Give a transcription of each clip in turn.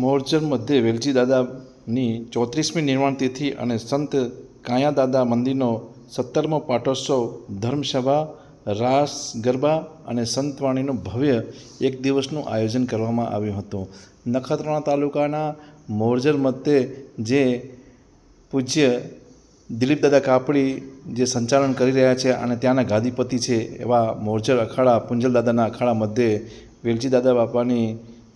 મોરચર મધ્યે વેલજી દાદાની ચોત્રીસમી નિર્માણ તિથિ અને સંત કાયા દાદા મંદિરનો સત્તરમો પાટોત્સવ ધર્મસભા, રાસ, ગરબા અને સંતવાણીનું ભવ્ય એક દિવસનું આયોજન કરવામાં આવ્યું હતું. નખત્રાણા તાલુકાના મોરજર મધ્યે જે પૂજ્ય દિલીપ દાદા કાપડી જે સંચાલન કરી રહ્યા છે અને ત્યાંના ગાદીપતિ છે એવા મોરજર અખાડા, પુંજલ દાદાના અખાડા મધ્યે વેલજી દાદા બાપાની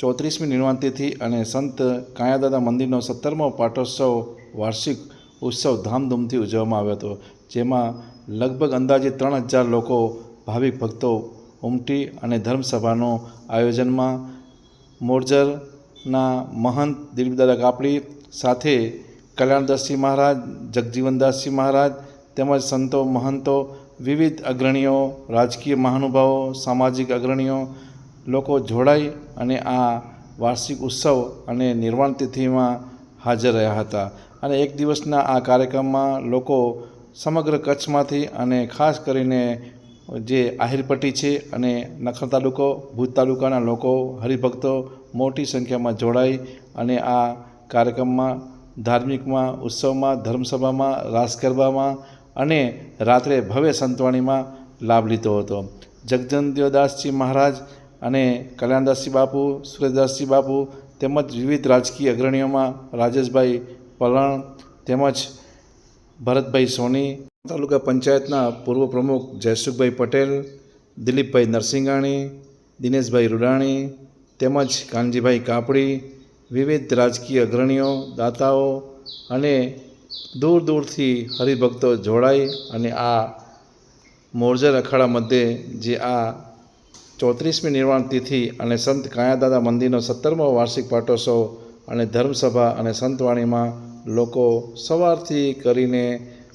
ચોત્રીસમી નિર્વાણતિથિ અને સંત કાયાદાદા મંદિરનો સત્તરમો પાટોત્સવ વાર્ષિક ઉત્સવ ધામધૂમથી ઉજવવામાં આવ્યો હતો. જેમાં લગભગ અંદાજે ત્રણ હજાર લોકો ભાવિક ભક્તો ઉમટી અને ધર્મસભાનું આયોજનમાં મોરજરના મહંત દિલીપદાદા કાપડી સાથે કલ્યાણદાસજી મહારાજ, જગજીવનદાસજી મહારાજ તેમજ સંતો મહંતો વિવિધ અગ્રણીઓ, રાજકીય મહાનુભાવો, સામાજિક અગ્રણીઓ લોકો જોડાઈ અને આ વાર્ષિક ઉત્સવ અને નિર્વાણ તિથિમાં હાજર રહ્યા હતા. અને એક દિવસના આ કાર્યક્રમમાં લોકો સમગ્ર કચ્છમાંથી અને ખાસ કરીને જે આહિરપટ્ટી છે અને નખર તાલુકો, ભુજ તાલુકાના લોકો, હરિભક્તો મોટી સંખ્યામાં જોડાઈ અને આ કાર્યક્રમમાં, ધાર્મિકમાં, ઉત્સવમાં, ધર્મસભામાં, રાસ ગરબામાં અને રાત્રે ભવ્ય સંતવાણીમાં લાભ લીધો હતો. જગજનદેવદાસજી મહારાજ અને કલ્યાણદાસજી બાપુ, સુરેશદાસજી બાપુ તેમજ વિવિધ રાજકીય અગ્રણીઓમાં રાજેશભાઈ પલણ તેમજ ભરતભાઈ સોની, તાલુકા પંચાયતના પૂર્વ પ્રમુખ જયસુખભાઈ પટેલ, દિલીપભાઈ નરસિંગાણી, દિનેશભાઈ રૂડાણી તેમજ કાનજીભાઈ કાપડી, વિવિધ રાજકીય અગ્રણીઓ, દાતાઓ અને દૂર દૂરથી હરિભક્તો જોડાઈ અને આ મોરજર અખાડા મધ્યે જે આ ચોત્રીસમી નિર્વાણ તિથિ અને સંત કાયાદાદા મંદિરનો સત્તરમો વાર્ષિક પાટોત્સવ અને ધર્મસભા અને સંતવાણીમાં લોકો સવારથી કરીને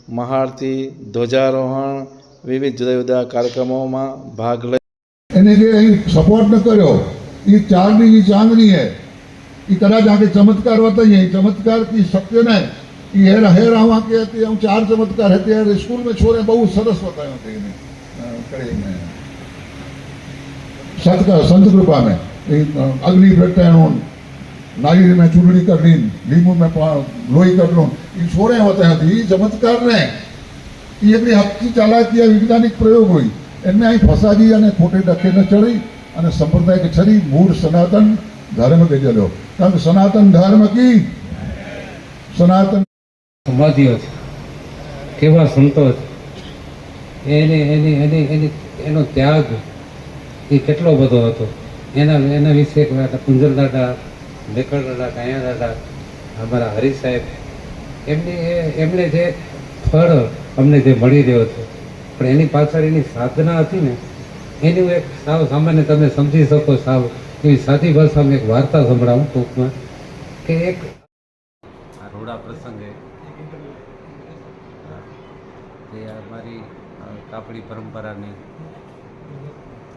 મહાઆરતી, ધ્વજારોહણ, વિવિધ જુદા જુદા કાર્યક્રમોમાં ભાગ લઈ એને જે અહીં સપોર્ટ ન કર્યો, એ ચાંદની એ ચાંદની હે એ કદાચ આગે ચમત્કાર હતા હે ચમત્કાર की શક્ય ને એ હેર હેર આવા કે હતી આમ ચાર ચમત્કાર હતી સ્કૂલ મેં છોરે બહુ સરસ હતા કરીને કરીને સદકા સંત કૃપામે એ અગ્નિ પ્રત્યાણું નારી મેં ચૂંટણી કરી લીંબુ મેં લોહી કરલું એ છોડે હોતા હતી, એ ચમત્કારને. એ એટલી હક્કી ચાલાકી વૈજ્ઞાનિક પ્રયોગ હોય. એમને અહીં ફસાજી અને ખોટે ખોટી ન ચડી અને સંપ્રદાય કે છરી, મૂળ સનાતન ધર્મ કે જલ્યો કારણ કે સનાતન ધર્મ કી? સનાતન ઉપાધિઓ છે. કેવા સંતોષ એને, એની એની એની, એનો ત્યાગ એ કેટલો બધો હતો. એના એના વિશે કુંજલ દાદા લેકડ દાદા, કાયા દાદા, અમારા હરી સાહેબ, એમની એ- એમને જે ફળ અમને જે મળી રહ્યો છે. પણ એની પાછળ એની સાધના હતી ને, એની એક સાવ સામાન્ય તમે સમજી શકો સાવ. એવી સાદી ભાષામાં એક વાર્તા સંભળાવું ટૂંકમાં કે એક આ રોડા પ્રસંગે જે અમારી કાપડી પરંપરાની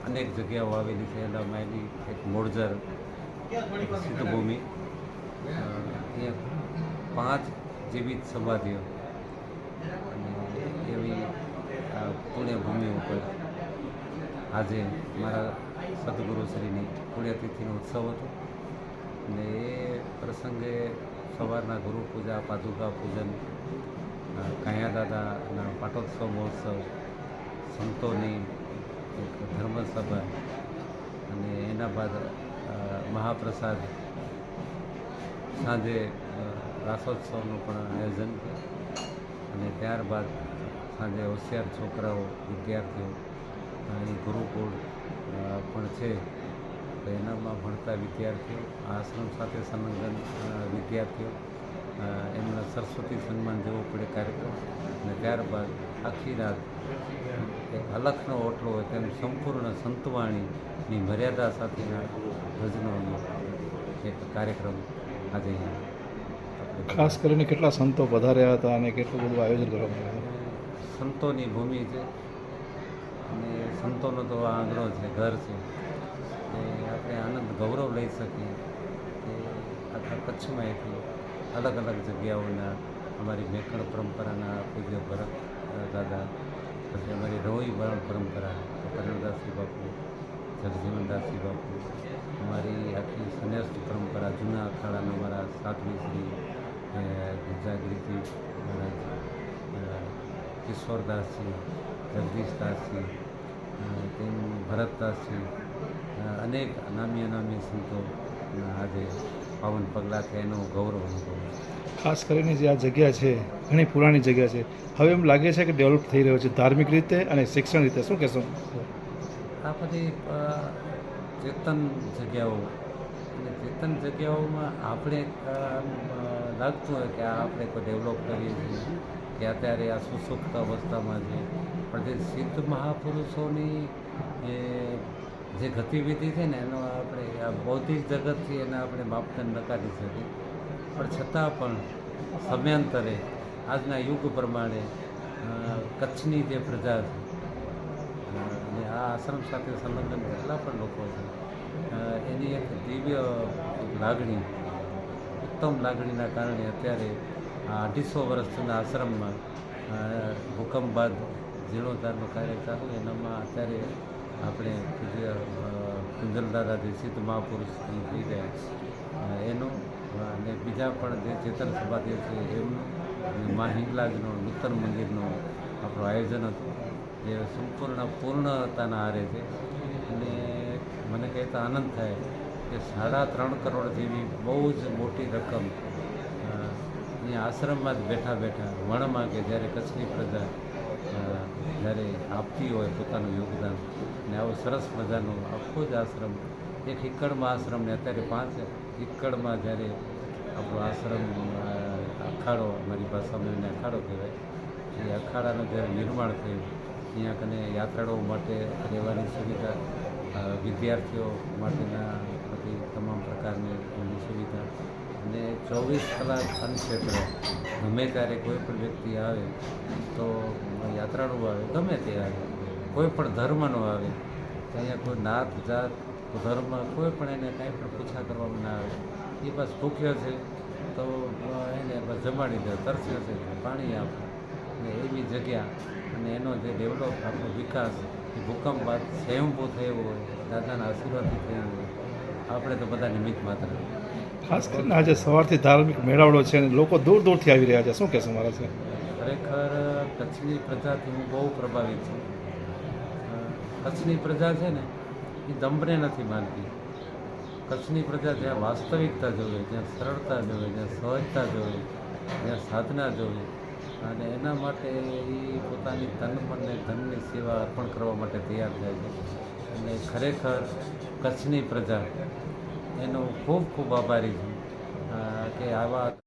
અનેક જગ્યાઓ આવેલી છે. એનામાં એની એક મોડજર સિદ્ધભૂમિ. અહીંયા પાંચ જીવિત સમાધિઓ. અને એવી પુણ્યભૂમિ ઉપર આજે મારા સદગુરુશ્રીની પુણ્યતિથિનો ઉત્સવ હતો. અને એ પ્રસંગે સવારના ગુરુ પૂજા પાદુકા પૂજન કાયા દાદાના પાટોત્સવ મહોત્સવ, સંતોની એક ધર્મસભા અને એના બાદ મહાપ્રસાદ સાંજે રાસોત્સવનું પણ આયોજન અને ત્યારબાદ સાંજે હોશિયાર છોકરાઓ વિદ્યાર્થીઓ અહીં ગુરુકુળ પણ છે તો એનામાં ભણતા વિદ્યાર્થીઓ આશ્રમ સાથે સંલગ્ન વિદ્યાર્થીઓ એમના સરસ્વતી સન્માન જેવો પડે કાર્યક્રમ. અને ત્યારબાદ આખી રાત એક અલખનો ઓટલો હોય તેમ સંપૂર્ણ સંતવાણીની મર્યાદા સાથેના ભજનોનો એક કાર્યક્રમ આજે ખાસ કરીને કેટલા સંતો પધાર્યા હતા અને કેટલું બધું આયોજન કરવામાં આવ્યું સંતોની ભૂમિ છે. અને સંતોનો તો આ આંગણો છે ઘર છે. એ આપણે આનંદ ગૌરવ લઈ શકીએ. કે આખા કચ્છમાં એટલી અલગ અલગ જગ્યાઓના અમારી મેકણ પરંપરાના પૂજ્ય ભરત દાદા પછી અમારી રોઈ વરણ પરંપરા કરણદાસજી બાપુ જગજીવનદાસજી બાપુ અમારી આખી સંન્યાસી પરંપરા જૂના અખાડાના અમારા સાધવી શ્રી એ, ગુજાગીરી મહારાજ કિશોરદાસજી જગદીશદાસજી તેમ ભરતદાસજી અનેક નામી અનામી સંતો આજે પાવન પગલાં છે એનું ગૌરવ અનુભવ ખાસ કરીને જે આ જગ્યા છે ઘણી પુરાણી જગ્યા છે હવે એમ લાગે છે કે ડેવલપ થઈ રહ્યો છે ધાર્મિક રીતે અને શિક્ષણ રીતે. શું કહેશો? આ બધી ચેતન જગ્યાઓ અને ચેતન જગ્યાઓમાં આપણે લાગતું હોય કે આ આપણે કોઈ ડેવલપ કરીએ છીએ કે અત્યારે આ સુસુપ્ત અવસ્થામાં છે. પણ જે સિદ્ધ મહાપુરુષોની એ જે ગતિવિધિ છે ને, એનો આપણે આ બૌદ્ધિક જગતથી એને આપણે માપદંડ નકારી શકીએ. પણ છતાં પણ સમયાંતરે, આજના યુગ પ્રમાણે કચ્છની જે પ્રજા છે અને આ આશ્રમ સાથે સંલગ્ન જેટલા પણ લોકો છે એની એક દિવ્ય લાગણી, ઉત્તમ લાગણીના કારણે અત્યારે આ અઢીસો વર્ષ જૂના આશ્રમમાં ભૂકંપ બાદ જીર્ણોદ્ધારનું કાર્ય ચાલુ, એનામાં અત્યારે આપણે પૂજ્ય અ, કુંજલ દાદા જે સિદ્ધ મહાપુરુષ થઈ ગયા એનું અને બીજા પણ જે ચેતન સભાદેવ છે એમનું મા હિંગલાજનું નૂતન મંદિરનું આપણું આયોજન હતું. જે સંપૂર્ણ પૂર્ણતાના આરે છે. અને મને કહેતા આનંદ થાય કે સાડા ત્રણ કરોડ જેવી બહુ જ મોટી રકમ આશ્રમમાં જ બેઠા બેઠા વણમાં કે જ્યારે કચ્છની પ્રજા જ્યારે આપતી હોય પોતાનું યોગદાન. ને આવો સરસ મજાનું આખો જ આશ્રમ. એક એકડમાં આશ્રમને અત્યારે પાંચ એકડમાં જ્યારે આપણો આશ્રમ અખાડો, અમારી ભાષામાં એને અખાડો કહેવાય. એ અખાડાનું જ્યારે નિર્માણ થયું, ત્યાં કને યાત્રાળુઓ માટે રહેવાની સુવિધા વિદ્યાર્થીઓ માટેના બધી તમામ પ્રકારની એની સુવિધા. અને ચોવીસ કલાક અન્નક્ષેત્ર ગમે ત્યારે કોઈ પણ વ્યક્તિ આવે, તો યાત્રાળુ આવે, ગમે તે આવે. કોઈ પણ ધર્મનો આવે અહીંયા કોઈ નાત જાત ધર્મ, કોઈ પણ એને કાંઈ પણ પૂછા કરવામાં ના આવે. એ બસ ભૂખ્યો છે, તો એને બસ જમાડી દે તરસ્યો છે, પાણી આપે. અને એવી જગ્યા, અને એનો જે ડેવલપ, આપણો વિકાસ ભૂકંપ બાદ સ્વયંભૂ થયો હોય, દાદાના આશીર્વાદથી થયો હોય. આપણે તો બધા નિમિત્ત માત્ર. ખાસ કરીને આજે સવારથી ધાર્મિક મેળાવડો છે અને લોકો દૂર દૂરથી આવી રહ્યા છે. શું કહેશો મારા છે ખરેખર કચ્છની પ્રજાથી હું બહુ પ્રભાવિત છું. કચ્છની પ્રજા છે ને એ દંભને નથી માનતી. કચ્છની પ્રજા જ્યાં વાસ્તવિકતા જોવે જ્યાં સરળતા જોવે જ્યાં સહજતા જોવે જ્યાં સાધના જોવે અને એના માટે એ પોતાની તન મનને ધનની સેવા અર્પણ કરવા માટે તૈયાર થાય છે. અને ખરેખર કચ્છની પ્રજા. એનો ખૂબ ખૂબ આભારી છું. કે આવા